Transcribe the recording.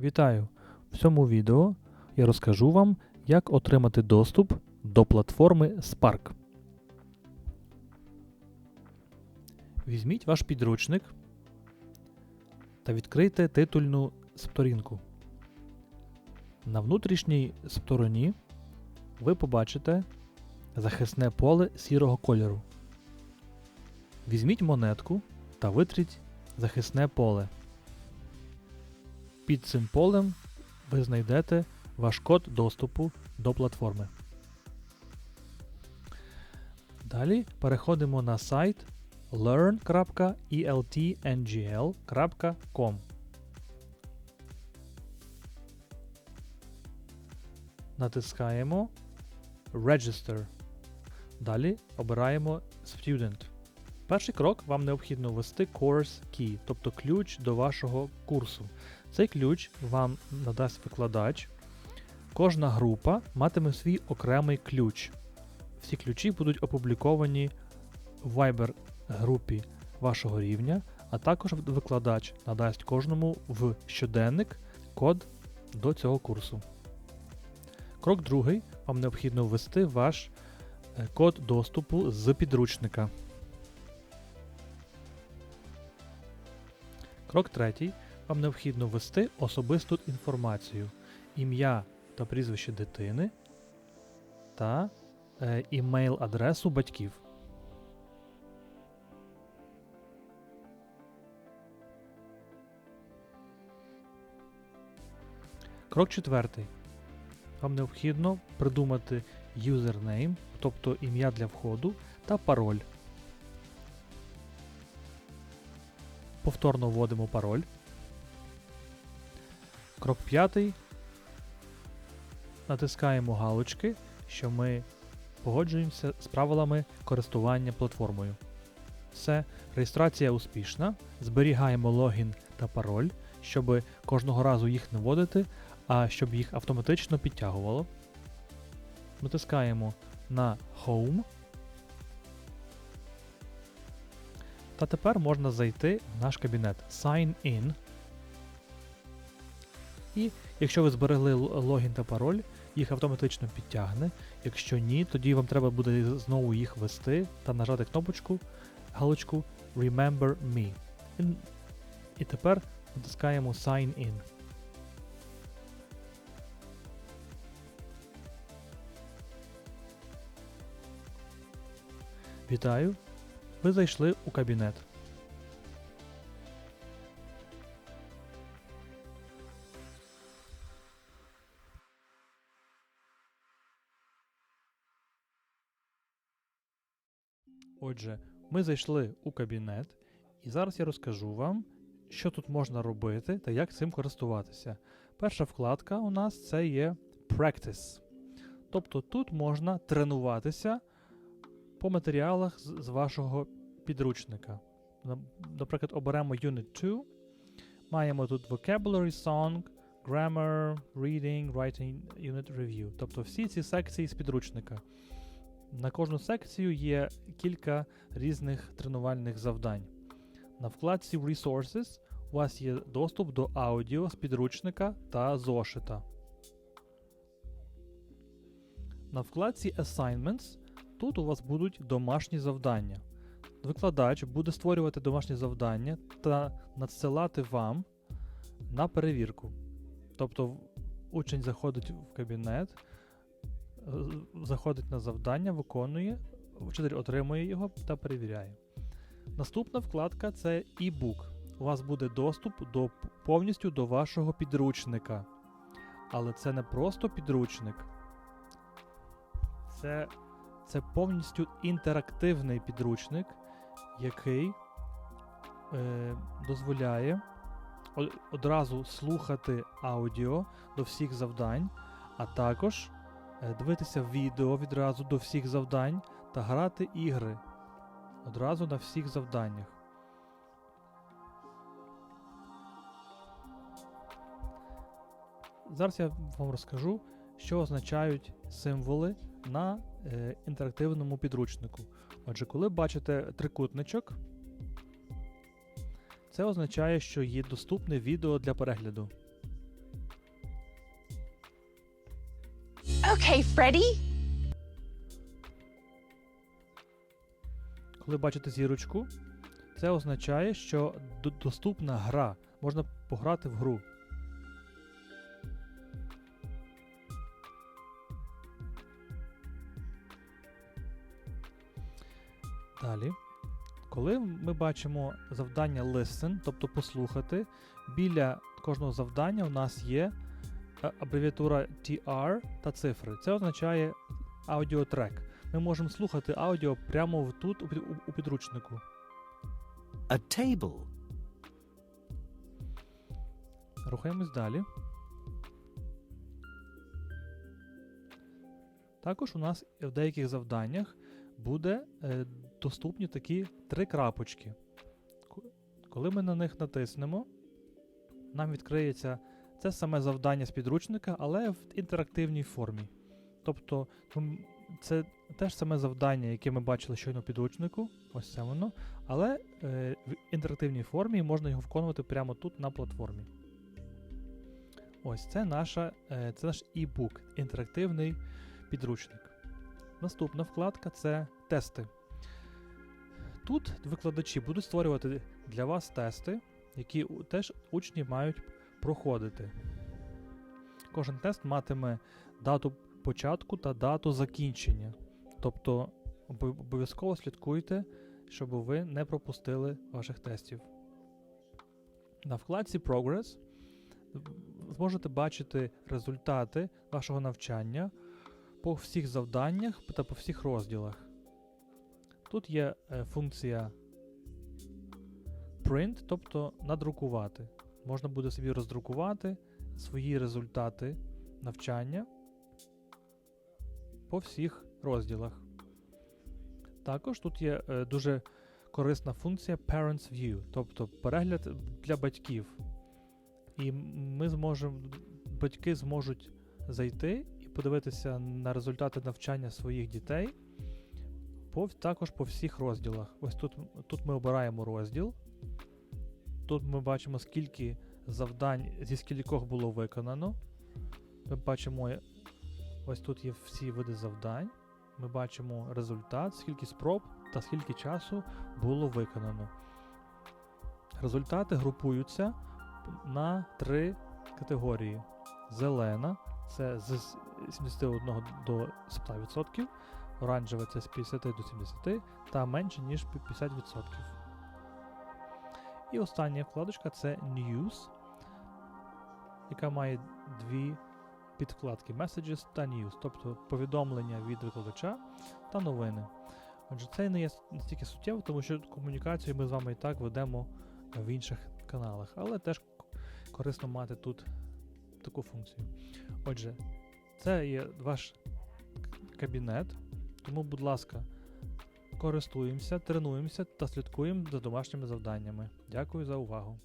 Вітаю! В цьому відео я розкажу вам, як отримати доступ до платформи Spark. Візьміть ваш підручник та відкрийте титульну сторінку. На внутрішній стороні ви побачите захисне поле сірого кольору. Візьміть монетку та витріть захисне поле. Під цим полем ви знайдете ваш код доступу до платформи. Далі переходимо на сайт learn.eltngl.com. Натискаємо Register. Далі обираємо Student. Перший крок вам необхідно ввести Course Key, тобто ключ до вашого курсу. Цей ключ вам надасть викладач. Кожна група матиме свій окремий ключ. Всі ключі будуть опубліковані в Viber групі вашого рівня, а також викладач надасть кожному в щоденник код до цього курсу. Крок другий. Вам необхідно ввести ваш е, код доступу з підручника. Крок третій. Вам необхідно ввести особисту інформацію, ім'я та прізвище дитини та е, імейл-адресу батьків. Крок четвертий. Вам необхідно придумати username, тобто ім'я для входу та пароль. Повторно вводимо пароль. Крок п'ятий. Натискаємо галочки, що ми погоджуємося з правилами користування платформою. Все, реєстрація успішна. Зберігаємо логін та пароль, щоб кожного разу їх не вводити, а щоб їх автоматично підтягувало. Натискаємо на Home. Та тепер можна зайти в наш кабінет Sign In. І якщо ви зберегли логін та пароль, їх автоматично підтягне. Якщо ні, тоді вам треба буде знову їх ввести та нажати кнопочку галочку Remember Me. І, і тепер натискаємо Sign In. Вітаю! Ви зайшли у кабінет. Отже, ми зайшли у кабінет, і зараз я розкажу вам, що тут можна робити та як цим користуватися. Перша вкладка у нас це є Practice. Тобто тут можна тренуватися по матеріалах з, вашого підручника. Наприклад, оберемо Unit 2. Маємо тут Vocabulary Song, Grammar, Reading, Writing, Unit Review. Тобто всі ці секції з підручника. На кожну секцію є кілька різних тренувальних завдань. На вкладці Resources у вас є доступ до аудіо з підручника та зошита. На вкладці Assignments тут у вас будуть домашні завдання. Викладач буде створювати домашні завдання та надсилати вам на перевірку. Тобто учень заходить в кабінет, заходить на завдання, виконує, вчитель отримує його та перевіряє. Наступна вкладка це e-book. У вас буде доступ до, повністю до вашого підручника. Але це не просто підручник, це, це повністю інтерактивний підручник, який е, дозволяє одразу слухати аудіо до всіх завдань, а також дивитися відео відразу до всіх завдань та грати ігри одразу на всіх завданнях. Зараз я вам розкажу, що означають символи на е, інтерактивному підручнику. Отже, коли бачите трикутничок, це означає, що є доступне відео для перегляду. Okay, Freddy. Коли бачите зірочку, це означає, що доступна гра. Можна пограти в гру. Далі. Коли ми бачимо завдання listen, тобто послухати, біля кожного завдання у нас є абревіатура TR та цифри. Це означає аудіотрек. Ми можемо слухати аудіо прямо тут, у підручнику. A table. Рухаємось далі. Також у нас в деяких завданнях буде е, доступні такі три крапочки. Коли ми на них натиснемо, нам відкриється це саме завдання з підручника, але в інтерактивній формі. Тобто це те ж саме завдання, яке ми бачили щойно в підручнику, ось це воно, але е, в інтерактивній формі можна його виконувати прямо тут на платформі. Ось це наша, е, це наш e-book, інтерактивний підручник. Наступна вкладка це тести. Тут викладачі будуть створювати для вас тести, які теж учні мають проходити. Кожен тест матиме дату початку та дату закінчення. Тобто обов'язково слідкуйте, щоб ви не пропустили ваших тестів. На вкладці Progress зможете бачити результати вашого навчання по всіх завданнях та по всіх розділах. Тут є е, функція print, тобто надрукувати. Можна буде собі роздрукувати свої результати навчання по всіх розділах. Також тут є е, дуже корисна функція Parents View, тобто перегляд для батьків. І ми зможемо, батьки зможуть зайти і подивитися на результати навчання своїх дітей по, також по всіх розділах. Ось тут, тут ми обираємо розділ. Тут ми бачимо, скільки завдань зі скількох було виконано. Ми бачимо, ось тут є всі види завдань. Ми бачимо результат, скільки спроб та скільки часу було виконано. Результати групуються на три категорії. Зелена це з 71 до 100%, оранжева це з 50 до 70% та менше, ніж 50%. І остання вкладочка це News, яка має дві підкладки Messages та News, тобто повідомлення від викладача та новини. Отже, це не є настільки суттєво, тому що комунікацію ми з вами і так ведемо в інших каналах, але теж корисно мати тут таку функцію. Отже, це є ваш кабінет, тому, будь ласка, користуємося, тренуємося та слідкуємо за домашніми завданнями. Дякую за увагу.